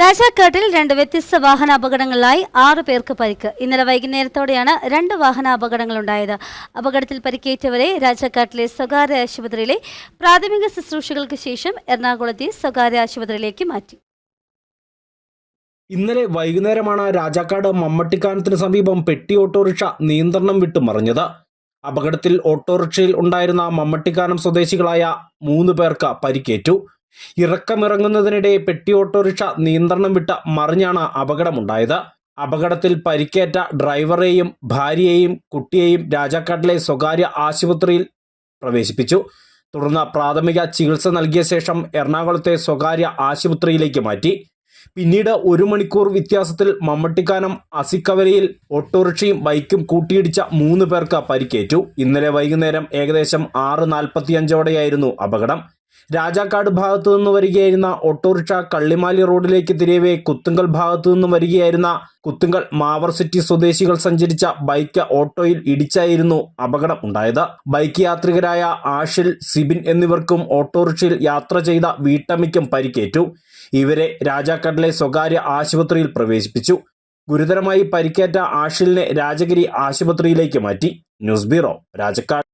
രാജാക്കാട്ടിൽ രണ്ട് വ്യത്യസ്ത വാഹന അപകടങ്ങളിലായി ആറു പേർക്ക് പരിക്ക്. ഇന്നലെ വൈകുന്നേരത്തോടെയാണ് രണ്ട് വാഹന അപകടങ്ങളുണ്ടായത് അപകടത്തിൽ പരിക്കേറ്റവരെ രാജാക്കാട്ടിലെ സ്വകാര്യ ആശുപത്രിയിലെ പ്രാഥമിക ശുശ്രൂഷകൾക്ക് ശേഷം എറണാകുളത്തെ സ്വകാര്യ ആശുപത്രിയിലേക്ക് മാറ്റി. ഇന്നലെ വൈകുന്നേരമാണ് രാജാക്കാട് മമ്മട്ടിക്കാനത്തിന് സമീപം പെട്ടി ഓട്ടോറിക്ഷ നിയന്ത്രണം വിട്ടു മറിഞ്ഞത്. അപകടത്തിൽ ഓട്ടോറിക്ഷയിൽ ഉണ്ടായിരുന്ന മമ്മട്ടിക്കാനം സ്വദേശികളായ മൂന്ന് പേർക്ക് പരിക്കേറ്റു. ഇറക്കമിറങ്ങുന്നതിനിടെ പെട്ടി ഓട്ടോറിക്ഷ നിയന്ത്രണം വിട്ട മറിഞ്ഞാണ് അപകടമുണ്ടായത്. അപകടത്തിൽ പരിക്കേറ്റ ഡ്രൈവറെയും ഭാര്യയെയും കുട്ടിയെയും രാജാക്കാട്ടിലെ സ്വകാര്യ ആശുപത്രിയിൽ പ്രവേശിപ്പിച്ചു. തുടർന്ന് പ്രാഥമിക ചികിത്സ നൽകിയ ശേഷം എറണാകുളത്തെ സ്വകാര്യ ആശുപത്രിയിലേക്ക് മാറ്റി. പിന്നീട് ഒരു മണിക്കൂർ വ്യത്യാസത്തിൽ മമ്മട്ടിക്കാനം അസിക്കവരയിൽ ഓട്ടോറിക്ഷയും ബൈക്കും കൂട്ടിയിടിച്ച മൂന്ന് പേർക്ക് പരിക്കേറ്റു. ഇന്നലെ വൈകുന്നേരം ഏകദേശം ആറ് നാൽപ്പത്തിയഞ്ചോടെയായിരുന്നു അപകടം. രാജാക്കാട് ഭാഗത്തു നിന്ന് വരികയായിരുന്ന ഓട്ടോറിക്ഷ കള്ളിമാലി റോഡിലേക്ക് തിരിയവേ കുത്തുങ്കൽ ഭാഗത്തു നിന്ന് വരികയായിരുന്ന കുത്തുങ്കൽ മാവർ സിറ്റി സ്വദേശികൾ സഞ്ചരിച്ച ബൈക്ക് ഓട്ടോയിൽ ഇടിച്ചായിരുന്നു അപകടം ഉണ്ടായത്. ബൈക്ക് യാത്രികരായ ആഷിൽ സിബിൻ എന്നിവർക്കും ഓട്ടോറിക്ഷയിൽ യാത്ര ചെയ്ത വീട്ടമ്മയ്ക്കും പരിക്കേറ്റു. ഇവരെ രാജാക്കാട്ടിലെ സ്വകാര്യ ആശുപത്രിയിൽ പ്രവേശിപ്പിച്ചു. ഗുരുതരമായി പരിക്കേറ്റ ആഷിലിനെ രാജഗിരി ആശുപത്രിയിലേക്ക് മാറ്റി. News bureau Rajakkad.